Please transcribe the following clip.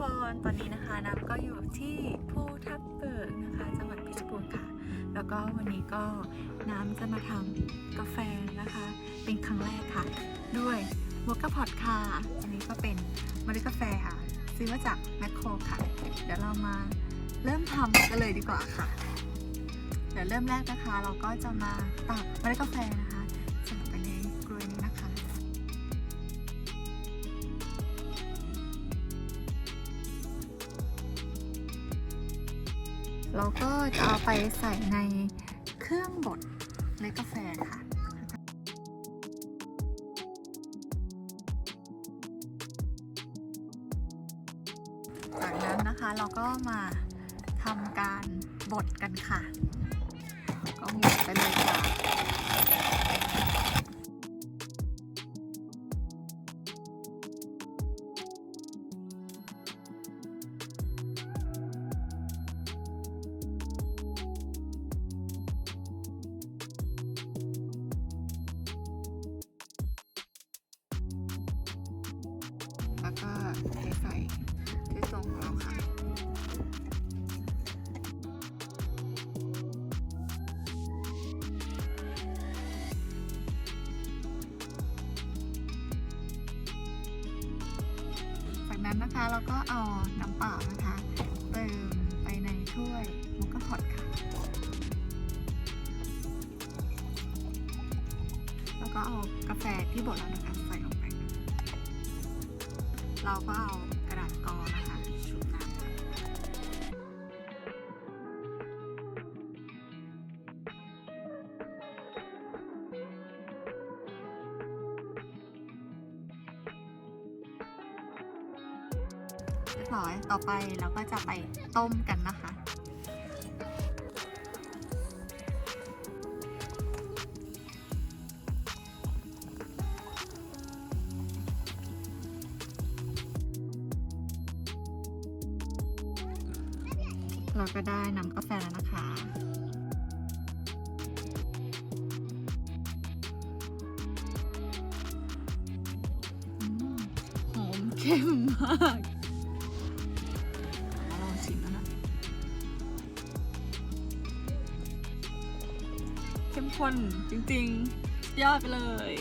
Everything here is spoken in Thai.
คนตอนนี้นะคะน้ำก็อยู่ที่ภูทับเบิกนะคะจังหวัดเพชรบูรณ์ค่ะ แล้วก็วันนี้ก็น้ำจะมาทำกาแฟนะคะ เป็นครั้งแรกค่ะ ด้วยโมกาพอดค่ะ อันนี้ก็เป็นเมล็ดกาแฟค่ะ ซื้อมาจากแมคโครค่ะ เดี๋ยวเรามาเริ่มทำกันเลยดีกว่าค่ะ เดี๋ยวเริ่มแรกนะคะ เราก็จะมาตักเมล็ดกาแฟนะคะ เราก็จะเอาไปใส่ในเครื่องบดเมล็ดกาแฟค่ะ จากนั้นนะคะเราก็มาทำการบดกันค่ะ แล้วก็เทใส่ที่ทรงของเราค่ะจากนั้นนะคะเราก็เอาน้ำเปล่านะคะเติมไปในถ้วยมุกกะพอตค่ะ แล้วก็เอากาแฟที่บดแล้วนะคะใส่ลง เราก็เอากระดาษกรอนะคะชุบน้ำเรียบร้อยต่อไปเราก็จะไปต้มกันนะคะ เราก็ได้น้ำกาแฟแล้วนะคะ หอมเข้มมากมาลองชิมนะเข้มข้นจริงๆยอดไปเลย